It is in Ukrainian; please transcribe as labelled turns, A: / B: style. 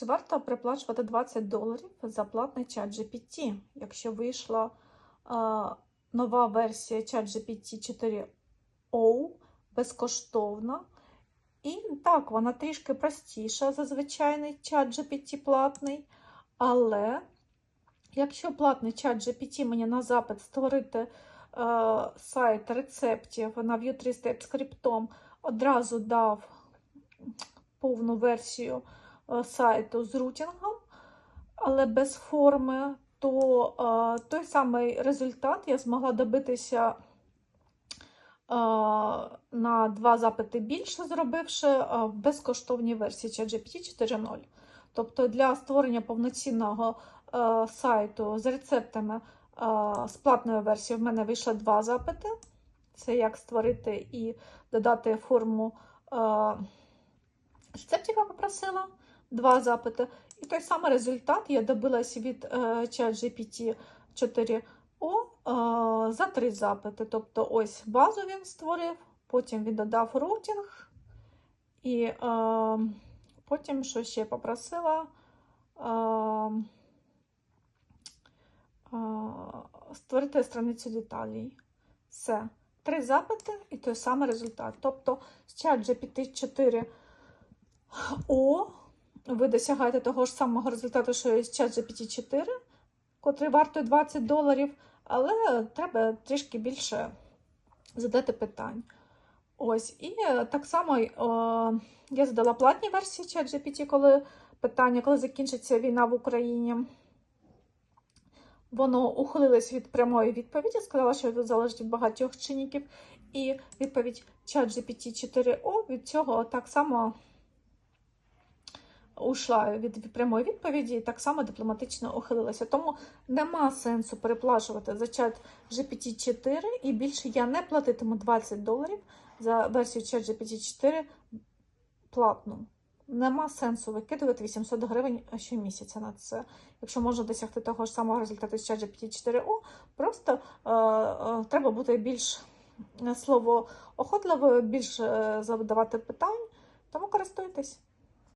A: Чи варто приплачувати 20 доларів за платний чат GPT, якщо вийшла е, нова версія чат GPT 4O безкоштовна? І так, вона трішки простіша за звичайний чат GPT платний, але якщо платний чат GPT мені на запит створити е, сайт рецептів на Vue 3 Step скриптом, одразу дав повну версію сайту з рутінгом, але без форми, то е, той самий результат я змогла добитися е, на два запити більше, зробивши е, в безкоштовній версії ChatGPT 4.0. Тобто для створення повноцінного е, сайту з рецептами е, з платною версією в мене вийшло два запити. Це як створити і додати форму е, рецептів, я попросила, два запити. І той самий результат я добилася від е, ChatGPT 4O е, за три запити. Тобто, ось базу він створив, потім він додав рутінг, і е, потім, що ще попросила, е, е, створити страницю деталей. Все. Три запити і той самий результат. Тобто з ChatGPT 4 о, ви досягаєте того ж самого результату, що і з ChatGPT 4, котрий вартує 20 доларів, але треба трішки більше задати питань. Ось, і е, так само о, я задала платні версії ChatGPT, коли питання, коли закінчиться війна в Україні. Воно ухилилось від прямої відповіді, сказала, що це залежить від багатьох чинників. І відповідь ChatGPT 4O від цього так само ушла від прямої відповіді так само дипломатично ухилилася. Тому нема сенсу переплачувати за чат GPT 4 і більше я не платитиму 20 доларів за версію чат GPT 4 платну. Нема сенсу викидувати 800 гривень щомісяця на це. Якщо можна досягти того ж самого результату з ChatGPT 4O, просто е, е, треба бути більш е, слово охотливою, більше е, задавати питань, тому користуйтесь.